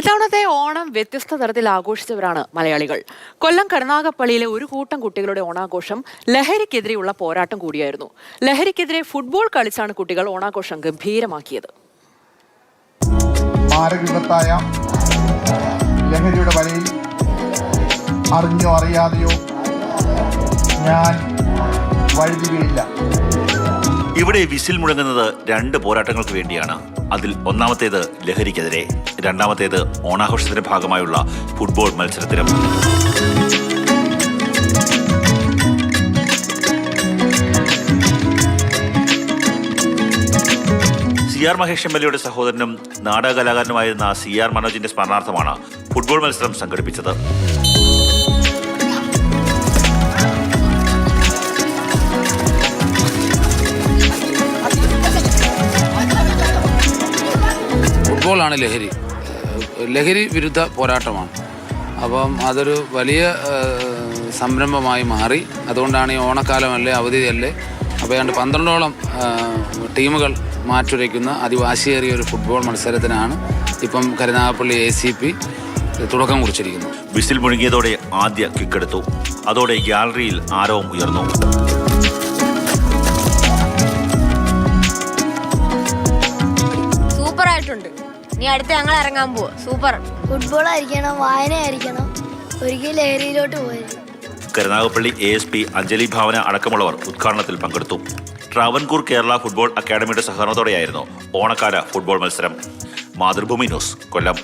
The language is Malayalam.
ഇത്തവണത്തെ ഓണം വ്യത്യസ്ത തരത്തിൽ ആഘോഷിച്ചവരാണ് മലയാളികൾ. കൊല്ലം കരുനാഗപ്പള്ളിയിലെ ഒരു കൂട്ടം കുട്ടികളുടെ ഓണാഘോഷം ലഹരിക്കെതിരെയുള്ള പോരാട്ടം കൂടിയായിരുന്നു. ലഹരിക്കെതിരെ ഫുട്ബോൾ കളിച്ചാണ് കുട്ടികൾ ഓണാഘോഷം ഗംഭീരമാക്കിയത്. ലഹരിയുടെ വലയിൽ അറിഞ്ഞോ അറിയാതെയോ ഞാൻ വഴുതുകയില്ല. ഇവിടെ വിസിൽ മുഴങ്ങുന്നത് രണ്ട് പോരാട്ടങ്ങൾക്ക് വേണ്ടിയാണ്. അതിൽ ഒന്നാമത്തേത് ലഹരിക്കെതിരെ രണ്ടാമത്തേത് ഓണാഘോഷത്തിന്റെ ഭാഗമായുള്ള football മത്സരത്തിനും. C R Mahesh M L എയുടെ സഹോദരനും നാടക കലാകാരനുമായിരുന്ന സി ആർ മനോജിന്റെ സ്മരണാർത്ഥമാണ് ഫുട്ബോൾ മത്സരം സംഘടിപ്പിച്ചത്. ഫുട്ബോളാണ് ലഹരി. ലഹരി വിരുദ്ധ പോരാട്ടമാണ്. അപ്പം അതൊരു വലിയ സംരംഭമായി മാറി. അതുകൊണ്ടാണ് ഈ ഓണക്കാലമല്ലേ അവധിയല്ലേ. അപ്പോൾ ഏതാണ്ട് പന്ത്രണ്ടോളം ടീമുകൾ മാറ്റുരയ്ക്കുന്ന അതിവാശിയേറിയ ഒരു ഫുട്ബോൾ മത്സരത്തിനാണ് ഇപ്പം കരുനാഗപ്പള്ളി എ സി പി തുടക്കം കുറിച്ചിരിക്കുന്നത്. വിസിൽ മുഴുങ്ങിയതോടെ ആദ്യ കിക്കെടുത്തു അതോടെ ഗ്യാലറിയിൽ ആരവം ഉയർന്നു. നീ അടുത്ത് ഞങ്ങൾ ഇറങ്ങാൻ പോവാ. സൂപ്പർ. ഫുട്ബോൾ ആയിരിക്കണം വായന ആയിരിക്കണം ഒരിക്കലും ലഹരിയിലോട്ട് പോയത് Karunagappally A S P Anjali Bhavana അടക്കമുള്ളവർ ഉദ്ഘാടനത്തിൽ പങ്കെടുത്തു. ട്രാവൻകൂർ കേരള ഫുട്ബോൾ അക്കാദമിയുടെ സഹകരണത്തോടെയായിരുന്നു ഓണക്കാല ഫുട്ബോൾ മത്സരം. മാതൃഭൂമി ന്യൂസ് കൊല്ലം.